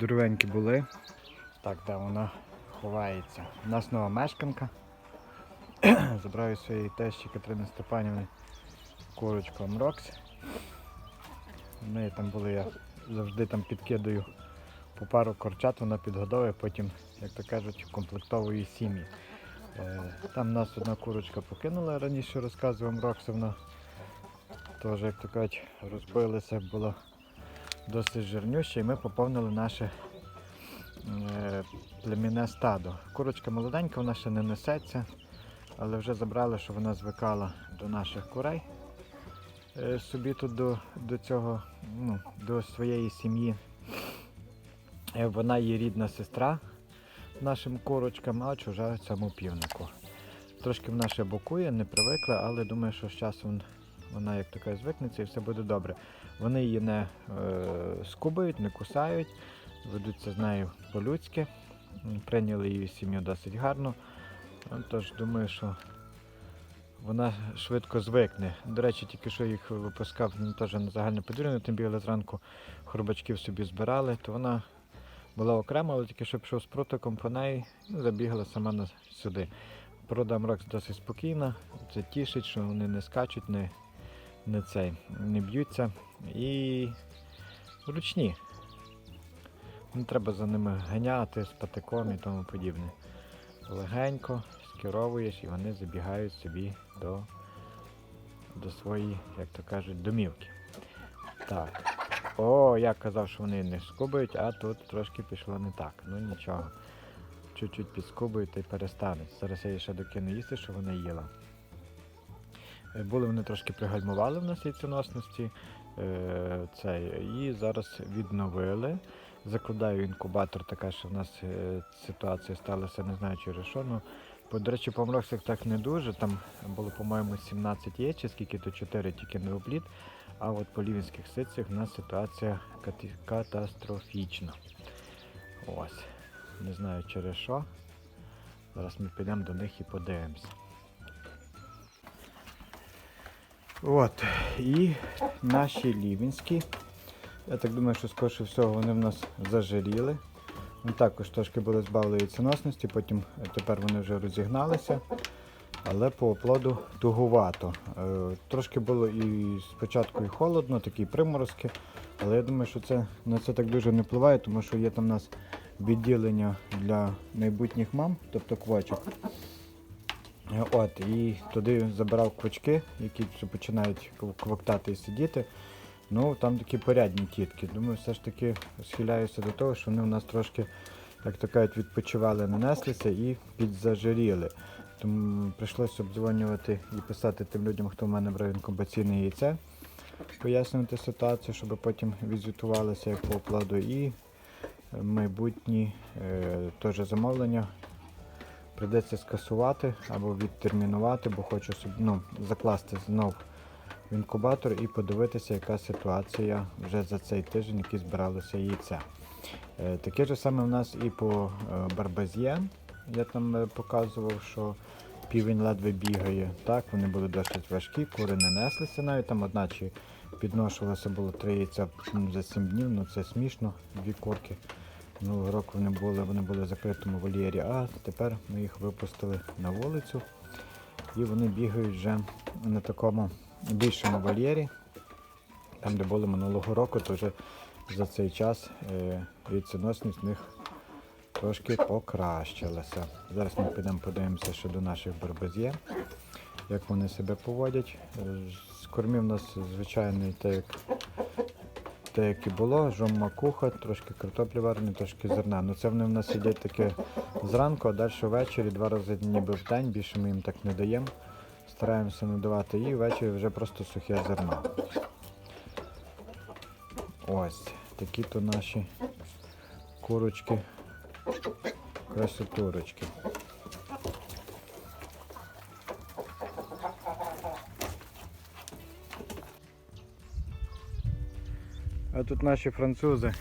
здоровенькі були. Так, де вона ховається. У нас нова мешканка. Забрав своєї тещі Катерини Степанівни курочку Амрокс. Неї там були, я завжди там підкидаю по пару корчат, вона підгодовує, потім, як то кажуть, комплектовує сім'ї. Е, Там нас одна курочка покинула, раніше розказував Амроксовна. Теж, як то кажуть, розбилися, було досить жирнюще, і ми поповнили наше е, племінне стадо. Курочка молоденька, вона ще не несеться, але вже забрали, що вона звикала до наших курей. Е, собі тут до, до цього, ну, до своєї сім'ї. Е, Вона є рідна сестра нашим курочкам, а чужа цьому півнику. Трошки вона ще бокує, не привикла, але думаю, що з часом вона як така звикнеться і все буде добре. Вони її не е, скубають, не кусають, ведуться з нею по-людськи. Прийняли її сім'ю досить гарно. Ну, Тож думаю, що вона швидко звикне. До речі, тільки що їх випускав ну, теж на загальне подвір'я, тим бігали зранку хробачків собі збирали, то вона була окремо, але тільки що пішов з протоком по неї і забігала сама на сюди. Порода Амрокс досить спокійна, це тішить, що вони не скачуть, не, не, цей, не б'ються і ручні. Не треба за ними ганяти з патиком і тому подібне. Легенько скеровуєш і вони забігають собі до, до своєї, як то кажуть, домівки. Так. О, я казав, що вони не скубають, а тут трошки пішло не так. Ну нічого. Чуть-чуть підскубують й перестануть. Зараз я ще докину їсти, що вона їла. Е, Були вони трошки пригальмували в нас яйценосності. Е, Це, і зараз відновили. Закладаю інкубатор, така що в нас е, ситуація сталася, не знаю через що. Ну, по, до речі, по мроксах так не дуже. Там було, по-моєму, 17 яєць, чи скільки то 4 тільки не обліт. А от по лівінських ситцях в нас ситуація катастрофічна. Ось. Не знаю через що. Зараз ми підемо до них і подивимося. От. І наші лівінські. Я так думаю, що скоріше всього вони в нас зажиріли. Вони також трошки були збавлені яйценосності, потім е, тепер вони вже розігналися. Але по оплоду тугувато. Е, Трошки було і спочатку і холодно, такі приморозки. Але я думаю, що це на це так дуже не впливає, тому що є там у нас відділення для майбутніх мам, тобто квочок. От, і туди забирав квочки, які починають кв- квоктати і сидіти. Ну, там такі порядні тітки. Думаю, все ж таки схиляюся до того, що вони у нас трошки, як то кажуть, відпочивали, нанеслися і підзажиріли. Тому прийшлося обдзвонювати і писати тим людям, хто в мене брав інкубаційне яйце, пояснювати ситуацію, щоб потім візитувалися як по окладу. І майбутні е, теж замовлення прийдеться скасувати або відтермінувати, бо хочу ну, закласти знов в інкубатор і подивитися, яка ситуація вже за цей тиждень, який збиралося яйця. Е, Таке ж саме в нас і по е, барбазє. Я там е, показував, що півень ледве бігає. Так, вони були досить важкі, кури не неслися навіть там одна чи підношувалося було три яйця за 7 днів, ну це смішно, дві курки. Минулого року вони були, вони були в закритому вольєрі, а тепер ми їх випустили на вулицю і вони бігають вже на такому більшому вольєрі. Там, де були минулого року, то вже за цей час е, в них трошки покращилася. Зараз ми підемо подивимося ще до наших барбазє, як вони себе поводять. Е, З кормів у нас звичайний те, як, те, як і було, жом макуха, трошки картоплі варені, трошки зерна. Ну це вони в нас сидять таке зранку, а далі ввечері, два рази ніби в день, більше ми їм так не даємо. Стараємося не давати їй, ввечері вже просто сухе зерно. Ось, такі то наші курочки, красотурочки. А тут наші французи,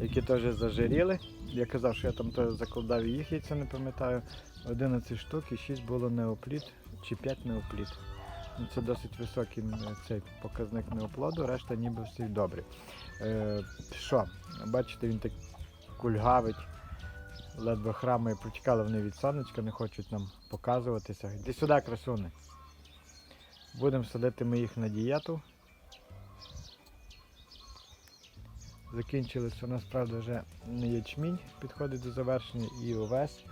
які теж зажиріли. Я казав, що я там теж закладав їх яйця, не пам'ятаю. 11 штук і 6 було неопліт чи 5 неопліт. Ну, Це досить високий цей показник неоплоду, решта ніби всі добрі. Е, що, бачите, він так кульгавить, ледве храмає, протікали вони від сонечка, не хочуть нам показуватися. Іди сюди, красуни. Будемо садити ми їх на дієту. Закінчилися у нас, правда, вже не ячмінь, підходить до завершення і овес.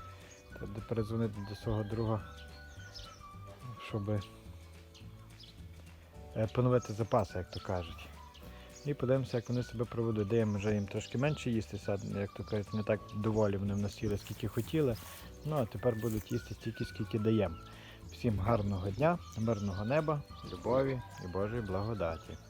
Треба перезвонити до свого друга, щоб е, поновити запаси, як то кажуть. І подивимося, як вони себе проведуть. Даємо вже їм трошки менше їсти, як то кажуть, не так доволі вони в нас їли, скільки хотіли. Ну а тепер будуть їсти стільки, скільки даємо. Всім гарного дня, мирного неба, любові і Божої благодаті.